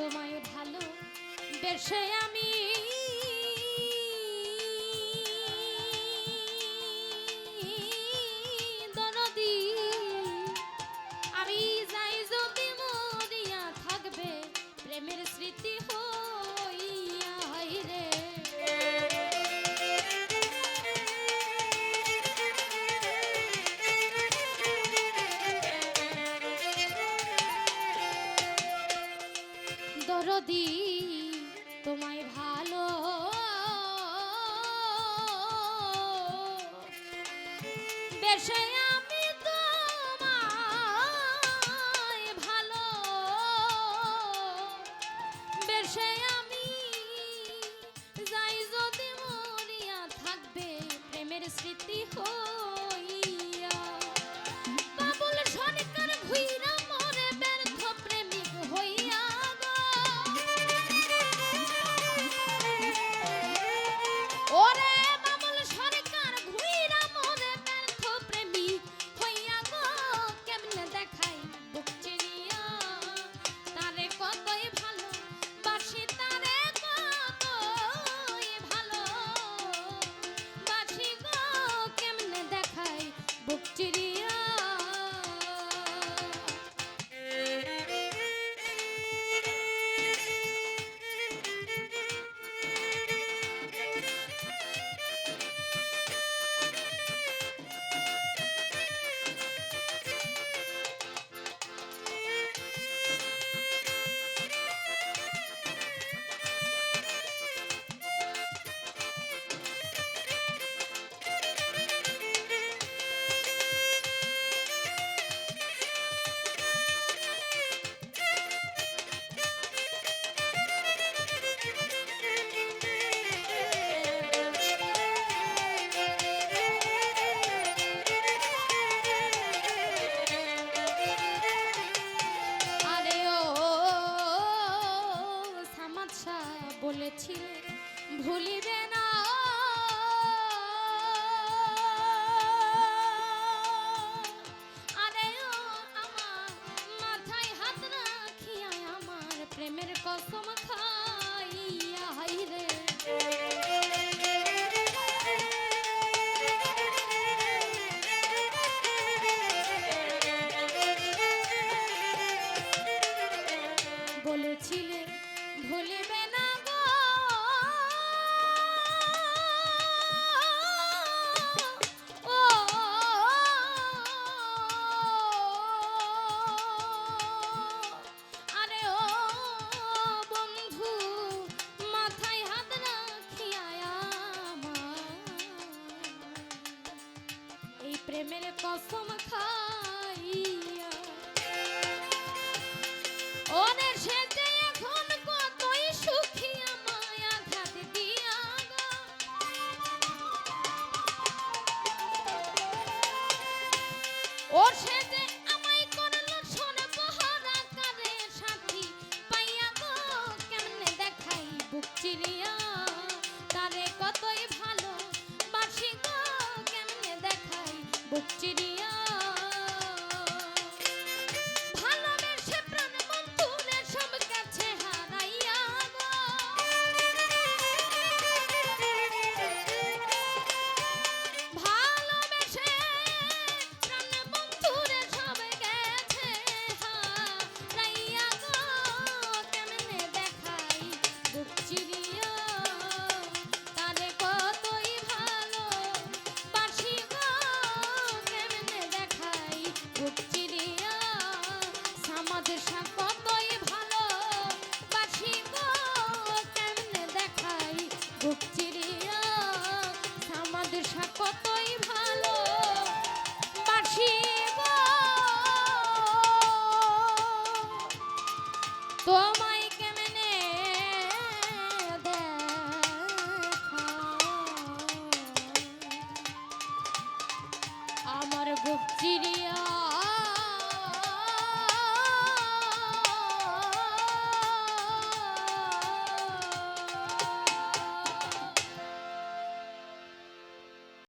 তোমায় ভালো বেশে আমি ভালো। বেশে আমি তোমায় ভালো। বেশে আমি যাই যদি মরিয়া থাকবে প্রেমের স্মৃতি হোক। প্রেমের কসম খা 목질이